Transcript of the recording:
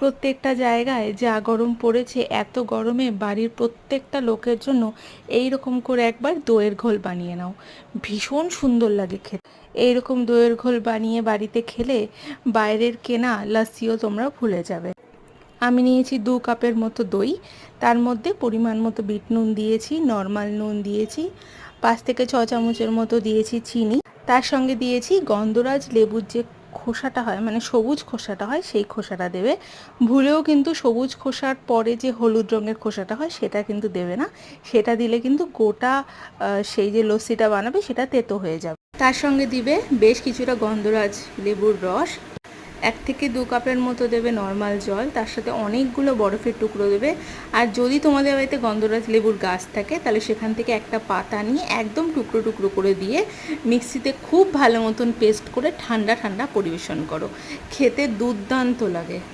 প্রত্যেকটা জায়গায় যা গরম পড়েছে, এত গরমে বাড়ির প্রত্যেকটা লোকের জন্য এই রকম করে একবার দইয়ের ঘোল বানিয়ে নাও। ভীষণ সুন্দর লাগে খেতে। এইরকম দইয়ের ঘোল বানিয়ে বাড়িতে খেলে বাইরের কেনা লাস্সিও তোমরা ভুলে যাবে। আমি নিয়েছি দু কাপের মতো দই, তার মধ্যে পরিমাণ মতো বিট নুন দিয়েছি, নর্মাল নুন দিয়েছি, পাঁচ থেকে ছ চামচের মতো দিয়েছি চিনি। তার সঙ্গে দিয়েছি গন্ধরাজ লেবুর যে খোসাটা হয় মানে সবুজ খোসাটা হয়, সেই খোসাটা দেবে। ভুলেও কিন্তু সবুজ খোসার পরে যে হলুদ রঙের খোসাটা হয়, সেটা কিন্তু দেবে না। সেটা দিলে কিন্তু গোটা সেই যে লস্যিটা বানাবে, সেটা তেতো হয়ে যাবে। তার সঙ্গে দিবে বেশ কিছুটা গন্ধরাজ লেবুর রস। এক থেকে দু কাপের মতো দেবে নর্মাল জল, তার সাথে অনেকগুলো বরফের টুকরো দেবে। আর যদি তোমাদের বাড়িতে গন্ধরাজ লেবুর গাছ থাকে, তাহলে সেখান থেকে একটা পাতা নিয়ে একদম টুকরো টুকরো করে দিয়ে মিক্সিতে খুব ভালো মতন পেস্ট করে ঠান্ডা ঠান্ডা পরিবেশন করো। খেতে দুর্দান্ত লাগে।